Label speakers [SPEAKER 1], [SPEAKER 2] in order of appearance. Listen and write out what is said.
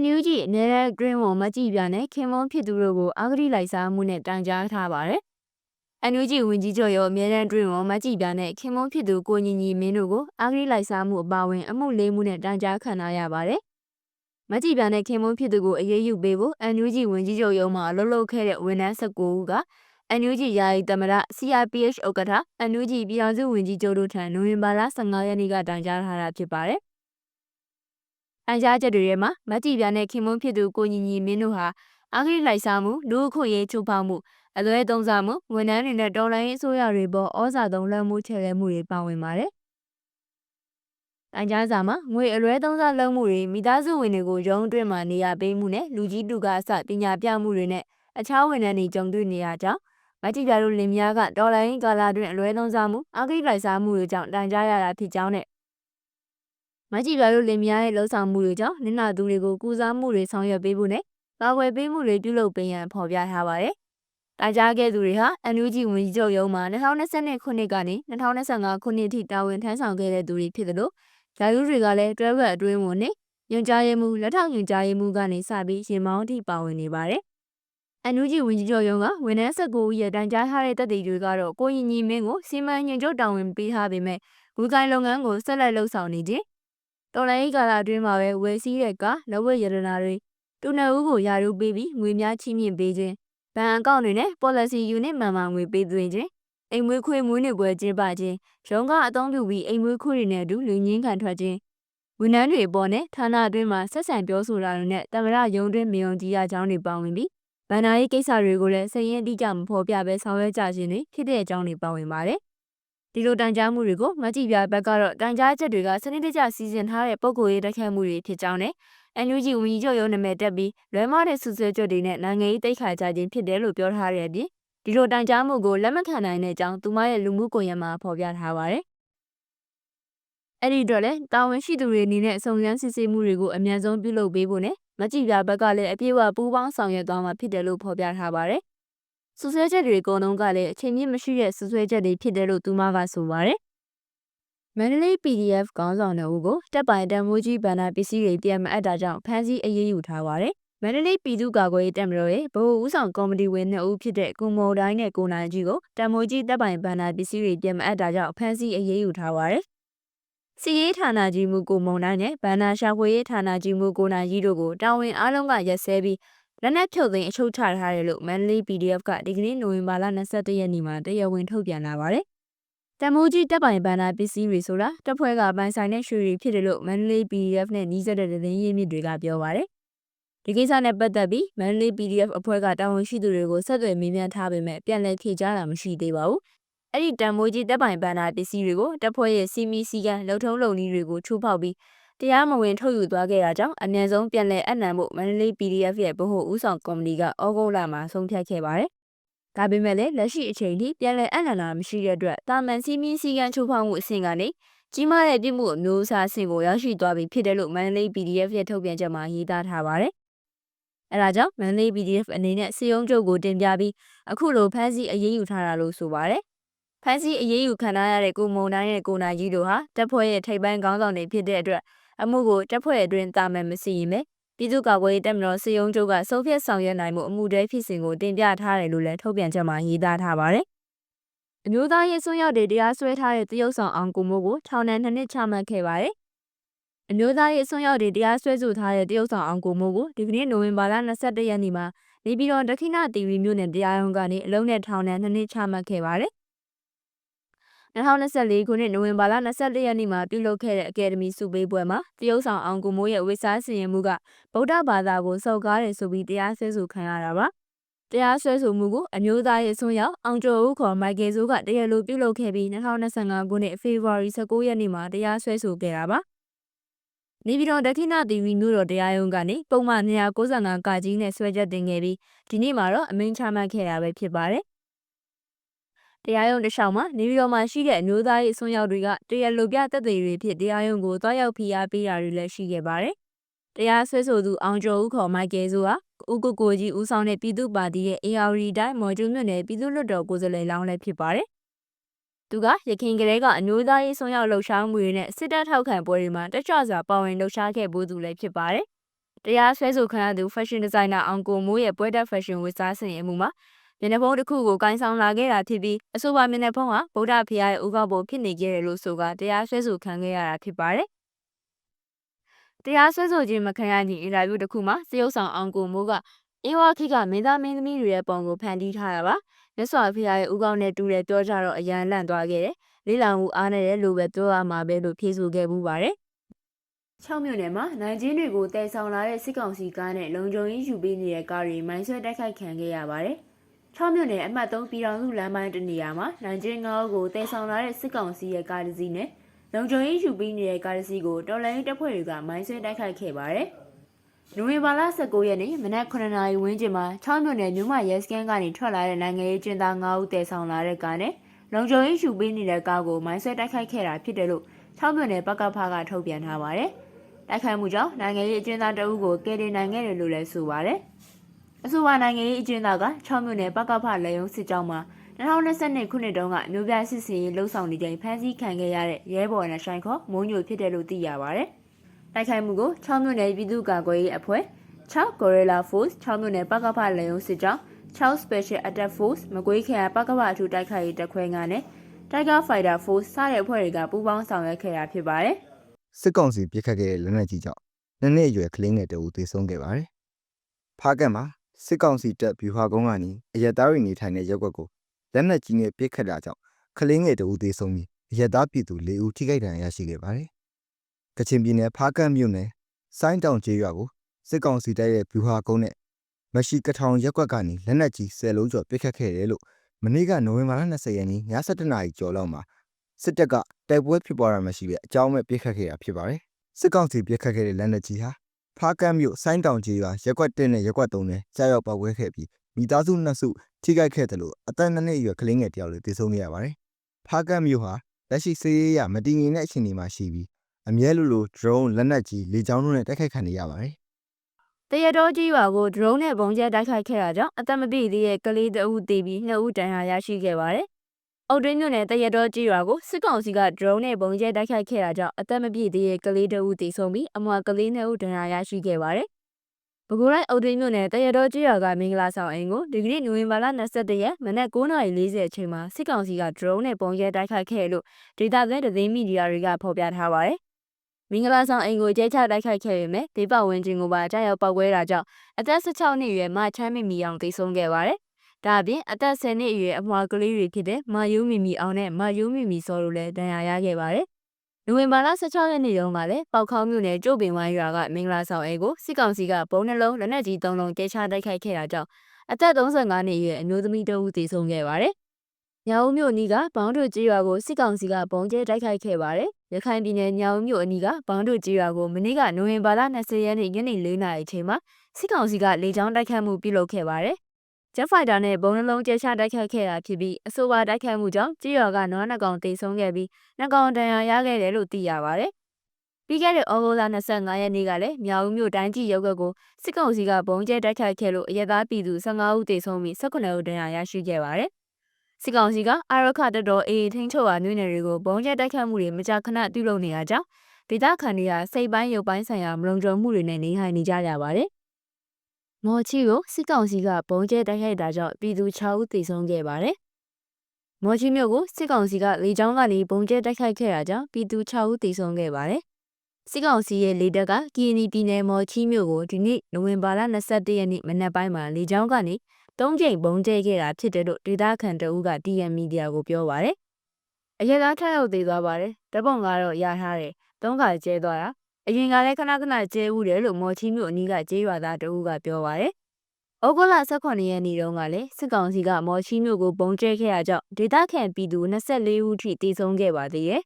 [SPEAKER 1] NUG အမြဲတမ်းအတွင်းဝန်မကြည့်ပြနဲ့ခင်မွန်းဖြစ်သူတို့ကိုအာဂတိလိုက်စားမှုနဲ့တိုင်ကြားထားပါတယ်။ NUG ဝန်ကြီးချုပ်ရောအမြဲတမ်းအတွင်းဝန်မကြည့်ပြနဲ့ခင်မွန်းဖြစ်သူကိုညီညီမင်းတို့ကိုအာဂတိလိုက်စားမှုအပါအဝင်အမှုလေးမှုနဲ့တိုင်ကြားခံထားရပါတယ်။မကြည့်ပြနဲ့ခင်မွန်းဖြစ်သူကိုအရေးယူပေးဖို့ NUG ဝန်ကြီးချုပ်ရုံးမှာအလုပ်လုပ်ခဲ့တဲ့ဝန်ထမ်း19ဦးက NUG ယာယီသမရ CRPH ဥက္ကဋ္ဌ NUG ပြည်ထောင်စုဝန်ကြီးချုပ်တို့ထံနိုဝင်ဘာလ15ရက်နေ့ကတိုင်ကြားထားတာဖြစ်ပါတယ်။ အန်ကြားချက်တွေထဲမှာမတ်တီပြာနဲ့ခင်မွန်းဖြစ်သူကိုညီညီမင်းတို့ဟာအာဂရိလိုက်စားမှုလူအခွင့်ရေးချိုးဖောက်မှုအလွဲသုံးစားမှုဝန်ထမ်းတွေနဲ့တော်လိုင်းရေးအစိုးရတွေပေါ်ဩဇာသုံးလွှမ်းမှုချဲ့လဲမှုတွေပါဝင်ပါတယ်။အန်ကြားစာမှာငွေအလွဲသုံးစားလုပ်မှုတွေမိသားစုဝင်တွေကိုရုံးအတွင်းမှာနေရပေးမှုနဲ့လူကြီးတူကအစပညာပြမှုတွေနဲ့အခြားဝန်ထမ်းတွေကြုံတွေ့နေရကြောင်းမတ်တီပြာတို့လင်မယားကတော်လိုင်းကာလာတွင်အလွဲသုံးစားမှုအာဂရိလိုက်စားမှုတွေကြောင့်တိုင်ကြားရတာဖြစ်ကြောင်းနဲ့ မကြည်ပြတို့လင်မယားရဲ့လှုပ်ဆောင်မှုတွေကြောင့်နင်နာသူတွေကိုကူစားမှုတွေဆောင်ရွက်ပေးဖို့နဲ့ကာကွယ်ပေးမှုတွေပြုလုပ်ပေးရန်ဖော်ပြထားပါတယ်။တာကြားခဲ့သူတွေဟာ NUG ဝန်ကြီးချုပ်ရုံးမှာ2022ခုနှစ်ကနေ2025ခုနှစ်ထိတာဝန်ထမ်းဆောင်ခဲ့တဲ့သူတွေဖြစ်တယ်လို့ဂျာယူတွေကလည်းတွဲဘက်အတွင်းဝန်နဲ့ညွှန်ကြားရေးမှူးလက်ထောက်ညွှန်ကြားရေးမှူးကနေစပြီးရင်မောင်းထိပါဝင်နေပါတယ်။ NUG ဝန်ကြီးချုပ်ရုံးကဝန်ထမ်း19ဦးရဲ့တိုင်ကြားထားတဲ့တပ်တွေကတော့ကိုရင်ညီမင်းကိုစီမံညွှန်ချုပ်တာဝန်ပေးထားပေမဲ့ဂူကိုင်လုပ်ငန်းကိုဆက်လက်လှုပ်ဆောင်နေခြင်း တော်လိုင်းကာလအတွင်းမှာပဲဝယ်စည်းတဲ့ကလက်ဝတ်ရတနာတွေတူနယ်ဦးကိုယာရုပေးပြီးငွေများချိမြင့်ပေးခြင်းဘဏ်အကောင့်တွေနဲ့ policy unit မှန်မှန်ငွေပေးသွင်းခြင်းအိမ်မွေးခွေးမွေးနေ့ပွဲကျင်းပခြင်းရုံးကအသုံးပြုပြီးအိမ်မွေးခွေးတွေနဲ့အတူလူငင်းခံထွက်ခြင်းဝန်ထမ်းတွေအပေါ်နဲ့ဌာနအတွင်းမှာဆက်ဆံပြောဆိုတာတွေနဲ့တမရယုံတွင်မယုံကြည်ရကြောင်းတွေပါဝင်ပြီးဗန္နာရေးကိစ္စတွေကိုလည်းစည်ရင်အတိအကျမဖော်ပြဘဲဆောင်ရွက်ကြခြင်းတွေဖြစ်တဲ့အကြောင်းတွေပါဝင်ပါတယ် ဒီလိုတန်ကြားမှုတွေကိုမကြည့်ပြဘက်ကတော့တန်ကြားချက်တွေကစနစ်တကျစီစဉ်ထားတဲ့ပုံကိုယ်ရေးတိုက်ခိုက်မှုတွေဖြစ်ကြောင်းနဲ့ NUG ဝန်ကြီးချုပ်ရုံးနာမည်တက်ပြီးလွဲမားတဲ့ဆူဆွဲချက်တွေနဲ့နိုင်ငံရေးတိတ်ခါကြခြင်းဖြစ်တယ်လို့ပြောထားတဲ့အပြင်ဒီလိုတန်ကြားမှုကိုလက်မခံနိုင်တဲ့အကြောင်းသူမရဲ့လူမှုကွန်ရက်မှာဖော်ပြထားပါတယ်။အဲ့ဒီတော့လည်းတာဝန်ရှိသူတွေအနေနဲ့စုံစမ်းစစ်ဆေးမှုတွေကိုအမြန်ဆုံးပြုလုပ်ပေးဖို့နဲ့မကြည့်ပြဘက်ကလည်းအပြည့်အဝပူးပေါင်းဆောင်ရွက်သွားမှာဖြစ်တယ်လို့ဖော်ပြထားပါတယ်။ ဆူဆွဲချက်တွေအကုန်လုံးကလည်းအချိန်မြင့်မရှိတဲ့ဆူဆွဲချက်တွေဖြစ်တယ်လို့သူမကဆိုပါတယ်မန္တလေး PDF ခေါင်းဆောင်တို့ကိုတပ်ပိုင်တံမိုးကြီးဗန္ဒာပစ္စည်းတွေပြန်မအပ်တာကြောင့်ဖမ်းဆီးအရေးယူထားပါတယ်။မန္တလေးပြည်သူ့ကာကွယ်ရေးတပ်မတော်ရဲ့ဗဟိုဦးဆောင်ကော်မတီဝင်နှစ်ဦးဖြစ်တဲ့ကုမော်တိုင်းနဲ့ကိုနိုင်ကြီးကိုတံမိုးကြီးတပ်ပိုင်ဗန္ဒာပစ္စည်းတွေပြန်မအပ်တာကြောင့်ဖမ်းဆီးအရေးယူထားပါတယ်။စီရေးဌာနကြီးမှုကိုမုံတိုင်းနဲ့ဗန္ဒာရှာဖွေရေးဌာနကြီးမှုကိုနိုင်ကြီးတို့ကိုတာဝန်အားလုံးကရက်စဲပြီး လက်နက်ဖြုတ်သိမ်းအချုပ်ချထားတယ်လို့မန္တလေး PDF ကဒီကနေ့နိုဝင်ဘာလ22ရက်နေ့မှာတရားဝင်ထုတ်ပြန်လာပါတယ်တမိုးကြီးတပ်ပိုင်ဘန်နာပစ္စည်းတွေဆိုတာတပ်ဖွဲ့ကပိုင်ဆိုင်တဲ့ရွှေတွေဖြစ်တယ်လို့မန္တလေး PDF နဲ့နှီးစပ်တဲ့သတင်းရင်းမြစ်တွေကပြောပါရယ်ဒီကိစ္စနဲ့ပတ်သက်ပြီးမန္တလေး PDF အဖွဲ့ကတာဝန်ရှိသူတွေကိုဆက်သွယ်မေးမြန်းထားပေမဲ့ပြန်လည်ဖြေကြားတာမရှိသေးပါဘူးအဲ့ဒီတမိုးကြီးတပ်ပိုင်ဘန်နာပစ္စည်းတွေကိုတပ်ဖွဲ့ရဲ့စီမီစီကန်လုံထုံးလုံနည်းတွေကိုချိုးဖောက်ပြီး တရားမဝင်ထုတ်ယူသွားခဲ့တာကြောင့်အမြန်ဆုံးပြန်လည်အနှံဖို့မန္တလေး PDF ရဲ့ဗဟိုဦးဆောင်ကော်မတီကဩဂုတ်လမှာဆုံးဖြတ်ခဲ့ပါတယ်ဒါပေမဲ့လည်းလက်ရှိအချိန်ထိပြန်လည်အနန္တာမရှိတဲ့အတွက်တာမန်စီးမင်းစည်းကမ်းချိုးဖောက်မှုအဆင့်ကနေကြီးမားတဲ့ပြစ်မှုအမျိုးအစားအဆင့်ကိုရောက်ရှိသွားပြီဖြစ်တယ်လို့မန္တလေး PDF ရဲ့ထုတ်ပြန်ချက်မှာရေးသားထားပါတယ်။အဲဒါကြောင့်မန္တလေး PDF အနေနဲ့စီယုံချုပ်ကိုတင်ပြပြီးအခုလိုဖမ်းဆီးအရေးယူထားတာလို့ဆိုပါတယ်။ဖမ်းဆီးအရေးယူခံထားရတဲ့ကိုမုံတိုင်းနဲ့ကိုနိုင်ကြီးတို့ဟာတပ်ဖွဲ့ရဲ့ထိပ်ပိုင်းခေါင်းဆောင်တွေဖြစ်တဲ့အတွက် အမှုကိုတပ်ဖွဲ့အတွင်းတာမန်မစီရင်ပဲပြည်သူ့ကာကွယ်ရေးတပ်မတော်စေယုံချုပ်ကစုပ်ဖြတ်ဆောင်ရွက်နိုင်မှုအမှုတဲဖြစ်စဉ်ကိုတင်ပြထားတယ်လို့လည်းထုတ်ပြန်ချက်မှာရေးသားထားပါတယ်။အမျိုးသားရေးစွန်းရောက်တွေတရားစွဲထားတဲ့တရုတ်ဆောင်အောင်ကိုမိုးကိုထောင်ဒဏ်နှစ်နှစ်ချမှတ်ခဲ့ပါတယ်။အမျိုးသားရေးစွန်းရောက်တွေတရားစွဲဆိုထားတဲ့တရုတ်ဆောင်အောင်ကိုမိုးကိုဒီကနေ့နိုဝင်ဘာလ22ရက်နေ့မှာနေပြည်တော်ဒက္ခိဏတီဗီမြို့နယ်တရားရုံးကနေအလုံးနဲ့ထောင်ဒဏ်နှစ်နှစ်ချမှတ်ခဲ့ပါတယ် 2024ခုနှစ်နိုဝင်ဘာလ24ရက်နေ့မှာပြုလုပ်ခဲ့တဲ့အကယ်ဒမီစုပေးပွဲမှာတရုတ်ဆောင်အောင်ကိုမိုးရဲ့ဝိစားစီရင်မှုကဗုဒ္ဓဘာသာကိုစောက်ကားတယ်ဆိုပြီးတရားစွဲဆိုခံရတာပါတရားစွဲဆိုမှုကိုအမျိုးသားရေးဆွမ်းရောက်အောင်ကျော်ဦးခေါ်မိုက်ကယ်ဇိုးကတရားလိုပြုလုပ်ခဲ့ပြီး2025ခုနှစ်ဖေဖော်ဝါရီ19ရက်နေ့မှာတရားစွဲဆိုခဲ့တာပါနေပြည်တော်ဒက္ခိဏသီဝီမြို့တော်တရားရုံးကနေပုံမှန်295ကကြီးနဲ့ဆွဲချက်တင်ခဲ့ပြီးဒီနေ့မှာတော့အမိန့်ချမှတ်ခဲ့တာပဲဖြစ်ပါတယ် တရားရုံးတစ်လျှောက်မှာနေပြည်တော်မှာရှိတဲ့အမျိုးသားရေးအစွန်းရောက်တွေကတရားလိုပြသက်သေတွေဖြစ်တရားရုံးကိုတွားရောက်ဖိအားပေးတာတွေလည်းရှိခဲ့ပါတယ်။တရားဆွဲဆိုသူအောင်ကျော်ဦးခေါ်မိုက်ကယ်ဆိုဟာဦးကိုကိုကြီးဦးဆောင်တဲ့ပြည်သူ့ပါတီရဲ့ AR တိုင်းမော်ကျူးမြို့နယ်ပြည်သူ့လွှတ်တော်ကိုယ်စားလှယ်လောင်းလည်းဖြစ်ပါတယ်။သူကရခိုင်ကလေးကအမျိုးသားရေးဆွမ်းရောက်လှုပ်ရှားမှုတွေနဲ့စစ်တပ်ထောက်ခံပွဲတွေမှာတက်ကြွစွာပါဝင်လှုပ်ရှားခဲ့ဘူးသူလည်းဖြစ်ပါတယ်တရားစွဲဆိုခံရသူ fashion designer အောင်ကိုမိုးရဲ့ပွဲတက် fashion ဝတ်စားဆင်ရင်မှုမှာ မျက်နှာဖုံးတစ်ခုကိုကိုင်းဆောင်လာခဲ့တာဖြစ်ပြီးအဆိုပါမျက်နှာဖုံးဟာဗုဒ္ဓဖျားရဲ့ဥကောက်ပုံဖြစ်နေခဲ့တယ်လို့ဆိုကတရားစွဲဆိုခံခဲ့ရတာဖြစ်ပါတယ်။တရားစွဲဆိုခြင်းမခံရခြင်းအင်တာဗျူးတစ်ခုမှာစရုပ်ဆောင်အောင်ကိုမိုးကအင်းဝါခိကမင်းသားမင်းသမီးတွေရဲ့ပုံကိုဖန်တီးထားတာပါ။မြတ်စွာဘုရားရဲ့ဥကောက်နဲ့တူတယ်ပြောကြတော့အရန်လန့်သွားခဲ့တယ်။လေးလောင်မှုအားနဲ့လို့ပဲပြောရမှာပဲလို့ဖြေဆိုခဲ့မှုပါတယ်။6မြို့နယ်မှာနိုင်ကျင်းတွေကိုတည်ဆောင်လာတဲ့စစ်ကောင်စီကားနဲ့လုံခြုံရေးယူပေးနေတဲ့ကားတွေမိုင်းဆွဲတိုက်ခိုက်ခံခဲ့ရပါတယ်။ 6မြို့နယ်အမှတ်3ပြည်တော်စုလမ်းပိုင်းတနေရာမှာနိုင်ကျင်းငါးအုပ်ကိုတည်ဆောင်လာတဲ့စစ်ကောင်စီရဲ့ကားတစ်စီးနဲ့လုံခြုံရေးယူပေးနေတဲ့ကားတစ်စီးကိုတော်လိုင်းတပ်ဖွဲ့တွေကမိုင်းဆွဲတိုက်ခိုက်ခဲ့ပါတယ်။နိုဝင်ဘာလ19ရက်နေ့မနက်9နာရီဝန်းကျင်မှာ6မြို့နယ်မြို့မရဲစခန်းကနေထွက်လာတဲ့နိုင်ငံရေးကျင်းသား9ဦးတည်ဆောင်လာတဲ့ကားနဲ့လုံခြုံရေးယူပေးနေတဲ့ကားကိုမိုင်းဆွဲတိုက်ခိုက်ခဲ့တာဖြစ်တယ်လို့6မြို့နယ်ပကဖကထုတ်ပြန်ထားပါတယ်။တိုက်ခိုက်မှုကြောင့်နိုင်ငံရေးအကျဉ်းသားတအုပ်ကိုကယ်တင်နိုင်ခဲ့တယ်လို့လည်းဆိုပါတယ်။ အဆိုပါနိုင်ငံရေးအကျဉ်းသားက6မြို့နယ်ပကဖလေယုံစစ်ကြောင်းမှာ2022ခုနှစ်တုန်းကမြို့ပြစစ်စင်ရေးလှုပ်ဆောင်နေချိန်ဖမ်းဆီးခံခဲ့ရတဲ့ရဲဘော်နဲ့ဆိုင်ခေါ်မိုးညိုဖြစ်တယ်လို့သိရပါတယ်။တိုက်ခိုက်မှုကို6မြို့နယ်ပြည်သူ့ကာကွယ်ရေးအဖွဲ့6 Gorilla Force 6မြို့နယ်ပကဖလေယုံစစ်ကြောင်း6 Special Attack Force မကွေးခရိုင်ပကပအထူးတိုက်ခိုက်ရေးတပ်ခွဲငါနဲ့ Tiger Fighter Force စတဲ့အဖွဲ့တွေကပူးပေါင်းဆောင်ရွက်ခဲ့တာဖြစ်ပါတယ်
[SPEAKER 2] စစ်ကောင်စီပြစ်ခတ်ခဲ့တဲ့လက်နက်ကြီးကြောင့်နှစ်နှစ်အရွယ်ကလေးငယ်တအူသေဆုံးခဲ့ပါတယ်။ဖားကတ်မှာ စစ်ကောင်စီတပ်ဗျူဟာကုန်းကနေအရက်သားတွေနေထိုင်တဲ့ရပ်ကွက်ကိုလက်နက်ကြီးနဲ့ပစ်ခတ်တာကြောင့်ကလေးငယ်တအူသေဆုံးပြီးအရက်သားပြည်သူ၄ဦးထိခိုက်ဒဏ်ရာရရှိခဲ့ပါတယ်။ကချင်ပြည်နယ်ဖားကတ်မြို့နယ်စိုင်းတောင်ကျေးရွာကိုစစ်ကောင်စီတပ်ရဲ့ဗျူဟာကုန်းနဲ့မရှိကထောင်ရက်ကွက်ကနေလက်နက်ကြီး10လုံးကျော်ပစ်ခတ်ခဲ့တယ်လို့မနေ့ကနိုဝင်ဘာလ20ရက်နေ့ည7:00နာရီကျော်လောက်မှာစစ်တပ်ကတိုက်ပွဲဖြစ်ပွားတာမရှိပဲအကြောင်းမဲ့ပစ်ခတ်ခဲ့တာဖြစ်ပါတယ်။စစ်ကောင်စီပစ်ခတ်ခဲ့တဲ့လက်နက်ကြီးဟာ ဖားကတ်မြို့စိုင်းတောင်ကျေးရွာရက်ကွက်1နဲ့ရက်ကွက်3နဲ့ကြားရောက်ပောက်ကွဲခဲ့ပြီးမိသားစုနှစ်စုထိခိုက်ခဲ့တယ်လို့အသက်နှစ်နှစ်အရွယ်ကလေးငယ်တယောက်လည်းသေဆုံးခဲ့ရပါတယ်။ဖားကတ်မြို့ဟာလက်ရှိစေးရေးရမတည်ငြိမ်တဲ့အခြေအနေမှာရှိပြီးအမြဲလိုလို drone လက်နက်ကြီးလေကြောင်းတို့နဲ့တိုက်ခိုက်ခံနေရပါတယ်။
[SPEAKER 1] တရတော်ကြီးရွာကို drone နဲ့ပုံကျဲတိုက်ခိုက်ခဲ့တာကြောင့်အသက်မပြည့်သေးတဲ့ကလေးတအုပ်သေပြီးနှစ်ဦးဒဏ်ရာရရှိခဲ့ပါတယ်။ အုတ်တွင်းမြို့နယ်တရတော်ကြီးရွာကိုစစ်ကောင်စီက drone နဲ့ပုံကျဲတိုက်ခိုက်ခဲ့တာကြောင့်အသက်မပြည့်သေးတဲ့ကလေးတအုပ်သေဆုံးပြီးအမွာကလေးနှစ်ဦးဒဏ်ရာရရှိခဲ့ပါတယ်။ပဲခူးတိုင်းအုတ်တွင်းမြို့နယ်တရတော်ကြီးရွာကမင်္ဂလာဆောင်အိမ်ကိုဒီကနေ့နိုဝင်ဘာလ22ရက်မနက်9:40အချိန်မှာစစ်ကောင်စီက drone နဲ့ပုံကျဲတိုက်ခိုက်ခဲ့လို့ဒေတာသဲသတင်းမီဒီယာတွေကဖော်ပြထားပါတယ်။မင်္ဂလာဆောင်အိမ်ကိုကျဲချတိုက်ခိုက်ခဲ့ပေမဲ့ဒေပဝင်ချင်းကိုပါကြားရောက်ပောက်ကွဲတာကြောင့်အသက်16နှစ်အရွယ်မချမ်းမီမီအောင်သေဆုံးခဲ့ပါတယ်။ ဒါအပြင်အသက်10နှစ်အရွယ်အမွာကလေးတွေဖြစ်တဲ့မယုံမီမီအောင်နဲ့မယုံမီမီစောတို့လည်းဒဏ်ရာရခဲ့ပါတယ်။နိုဝင်ဘာလ16ရက်နေ့တုန်းကလည်းပေါက်ခေါင်းမြို့နယ်ကျုပ်ပင်ဝိုင်းရွာကမင်္ဂလာဆောင်အိမ်ကိုစစ်ကောင်စီကဘုံနှလုံးလက်နက်ကြီး၃လုံးကျဲချတိုက်ခိုက်ခဲ့တာကြောင့်အသက်35နှစ်အရွယ်အမျိုးသမီးတဦးသေဆုံးခဲ့ပါတယ်။ညောင်မြို့နီးကဘောင်းတို့ကြီးရွာကိုစစ်ကောင်စီကဘုံကျဲတိုက်ခိုက်ခဲ့ပါတယ်။ရခိုင်ပြည်နယ်ညောင်မြို့အနီးကဘောင်းတို့ကြီးရွာကိုမနေ့ကနိုဝင်ဘာလ20ရက်နေ့ညနေ4နာရီအချိန်မှာစစ်ကောင်စီကလေကြောင်းတိုက်ခတ်မှုပြုလုပ်ခဲ့ပါတယ်။ Jet Fighter နဲ့ဘုံနှလုံးကျဲချတိုက်ခတ်ခဲ့တာဖြစ်ပြီးအဆိုပါတိုက်ခတ်မှုကြောင့်ကြီးရွာကနွားနှကောင်သေဆုံးခဲ့ပြီးနှကောင်ဒဏ်ရာရခဲ့တယ်လို့သိရပါတယ်။ပြီးခဲ့တဲ့ဩဂုတ်လ25ရက်နေ့ကလည်းမြောက်ဦးမြို့တိုင်းကြီးရုပ်ကကိုစစ်ကောင်စီကဘုံကျဲတိုက်ခတ်ခဲ့လို့အရက်သားပြည်သူ15ဦးသေဆုံးပြီး18ဦးဒဏ်ရာရရှိခဲ့ပါတယ်။စစ်ကောင်စီကအာရခတတော်အေးထိန်ချုပ်အားမြို့နယ်တွေကိုဘုံကျဲတိုက်ခတ်မှုတွေမကြာခဏပြုလုပ်နေရကြောင်းဒေသခံတွေကစိတ်ပိုင်းရုပ်ပိုင်းဆိုင်ရာမလုံခြုံမှုတွေနဲ့နေထိုင်နေကြရပါတယ်။ မော်ချီကိုစစ်ကောင်စီကဘုံကျဲတိုက်ခိုက်တာကြောင့်ပြည်သူ6ဦးသေဆုံးခဲ့ပါတယ်။မော်ချီမြို့ကိုစစ်ကောင်စီကလေကြောင်းကနေဘုံကျဲတိုက်ခိုက်ခဲ့တာကြောင့်ပြည်သူ6ဦးသေဆုံးခဲ့ပါတယ်။စစ်ကောင်စီရဲ့လေတပ်ကကီနီပြည်နယ်မော်ချီမြို့ကိုဒီနေ့နိုဝင်ဘာလ22ရက်နေ့မနက်ပိုင်းမှာလေကြောင်းကနေသုံးကြိမ်ဘုံကျဲခဲ့တာဖြစ်တယ်လို့ဒေသခံတအုပ်က TN Media ကိုပြောပါတယ်။အရက်သားထက်ရောက်သေးသွားပါတယ်။ဓပုံကတော့ရထားတယ်။သုံးခါကျဲသွားတာ။ အရင်ကလည်းခဏခဏကျဲဦးတယ်လို့မော်ချီမြို့အနီးကကျေးရွာသားတအုပ်ကပြောပါတယ်။ဩဂုတ်လ18ရက်နေ့တုန်းကလည်းစစ်ကောင်စီကမော်ချီမြို့ကိုဘုံကျဲခဲ့တာကြောင့်ဒေသခံပြည်သူ24ဦးထိတေဆုံးခဲ့ပါသေးတယ်